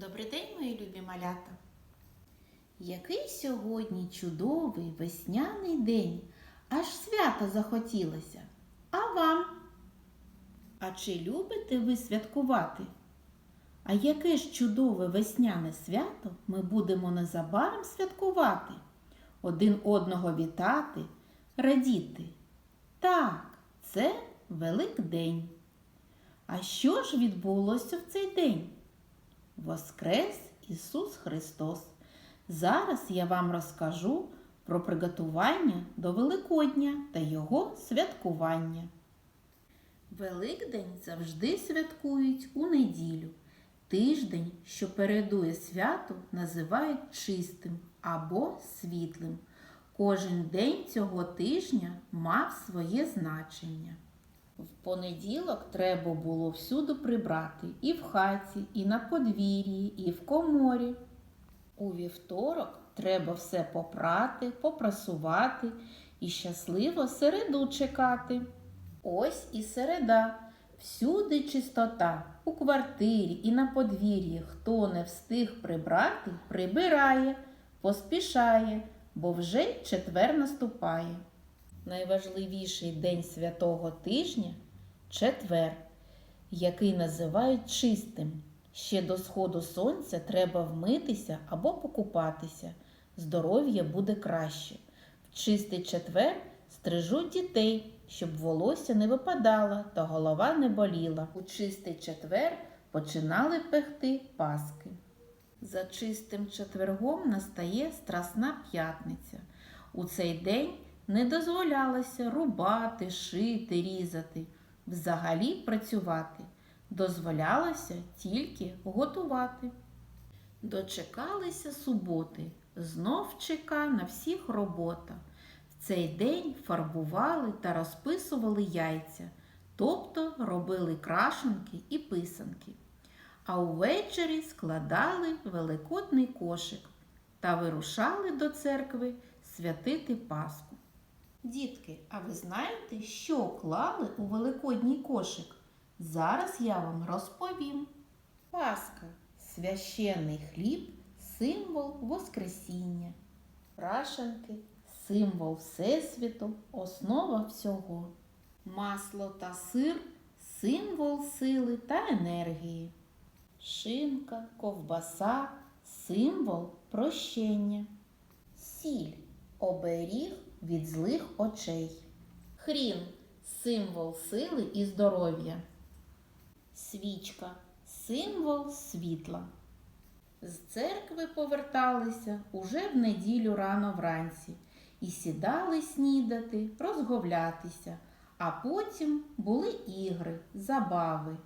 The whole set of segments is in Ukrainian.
Добрий день, мої любі малята! Який сьогодні чудовий весняний день, аж свято захотілося. А вам? А чи любите ви святкувати? А яке ж чудове весняне свято ми будемо незабаром святкувати, один одного вітати, радіти? Так, це Великдень. А що ж відбулося в цей день? Воскрес Ісус Христос. Зараз я вам розкажу про приготування до Великодня та його святкування. Великдень завжди святкують у неділю. Тиждень, що передує святу, називають чистим або світлим. Кожен день цього тижня мав своє значення. В понеділок треба було всюди прибрати і в хаті, і на подвір'ї, і в коморі. У вівторок треба все попрати, попрасувати і щасливо середу чекати. Ось і середа. Всюди чистота. У квартирі і на подвір'ї. Хто не встиг прибрати, прибирає, поспішає, бо вже четвер наступає. Найважливіший день святого тижня четвер, який називають чистим. Ще до сходу сонця треба вмитися або покупатися. Здоров'я буде краще. В чистий четвер стрижуть дітей, щоб волосся не випадало та голова не боліла. У чистий четвер починали пекти паски. За чистим четвергом настає Страсна п'ятниця. У цей день не дозволялося рубати, шити, різати, взагалі працювати. Дозволялося тільки готувати. Дочекалися суботи, знов чека на всіх робота. В цей день фарбували та розписували яйця, тобто робили крашенки і писанки. А увечері складали великодний кошик та вирушали до церкви святити Пасху. Дітки, а ви знаєте, що клали у великодній кошик? Зараз я вам розповім. Пасха священний хліб, символ Воскресіння. Крашенки символ Всесвіту, основа всього. Масло та сир символ сили та енергії. Шинка, ковбаса символ прощення. Сіль оберіг від злих очей. Хрін символ сили і здоров'я. Свічка символ світла. З церкви поверталися уже в неділю рано вранці і сідали снідати, розговлятися, а потім були ігри, забави.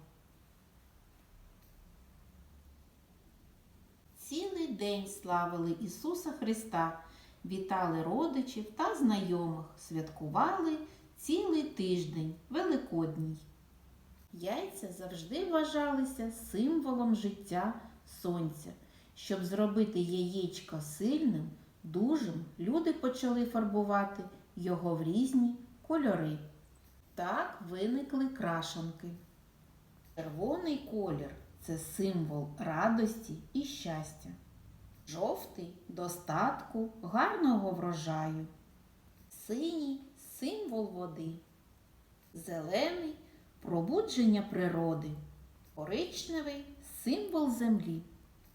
Цілий день славили Ісуса Христа, вітали родичів та знайомих, святкували цілий тиждень Великодній. Яйця завжди вважалися символом життя сонця. Щоб зробити яєчко сильним, дужим, люди почали фарбувати його в різні кольори. Так виникли крашанки. Червоний колір це символ радості і щастя. Жовтий достатку, гарного врожаю. Синій символ води. Зелений пробудження природи. Коричневий символ землі.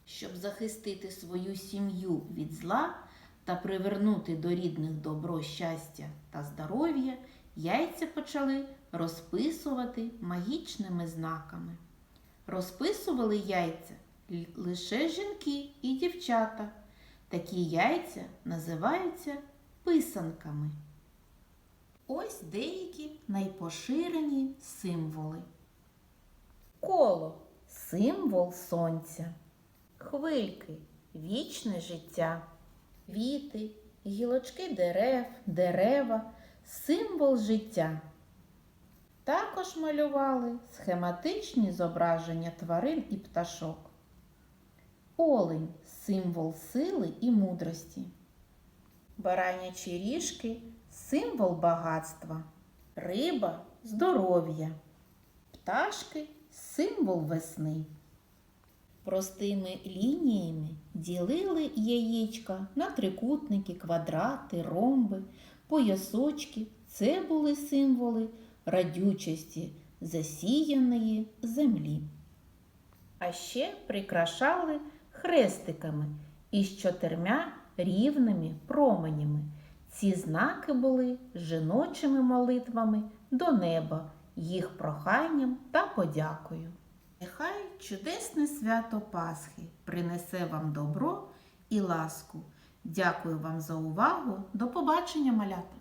Щоб захистити свою сім'ю від зла та привернути до рідних добро, щастя та здоров'я, яйця почали розписувати магічними знаками. Розписували яйця лише жінки і дівчата. Такі яйця називаються писанками. Ось деякі найпоширені символи. Коло символ сонця. Хвильки вічне життя. Квіти, гілочки дерев, дерева символ життя. Також малювали схематичні зображення тварин і пташок. Олень символ сили і мудрості. Баранячі ріжки символ багатства. Риба здоров'я. Пташки символ весни. Простими лініями ділили яєчка на трикутники, квадрати, ромби, поясочки. Це були символи радючості засіяної землі. А ще прикрашали хрестиками із чотирма рівними променями. Ці знаки були жіночими молитвами до неба, їх проханням та подякою. Нехай чудесне свято Пасхи принесе вам добро і ласку. Дякую вам за увагу. До побачення, малята!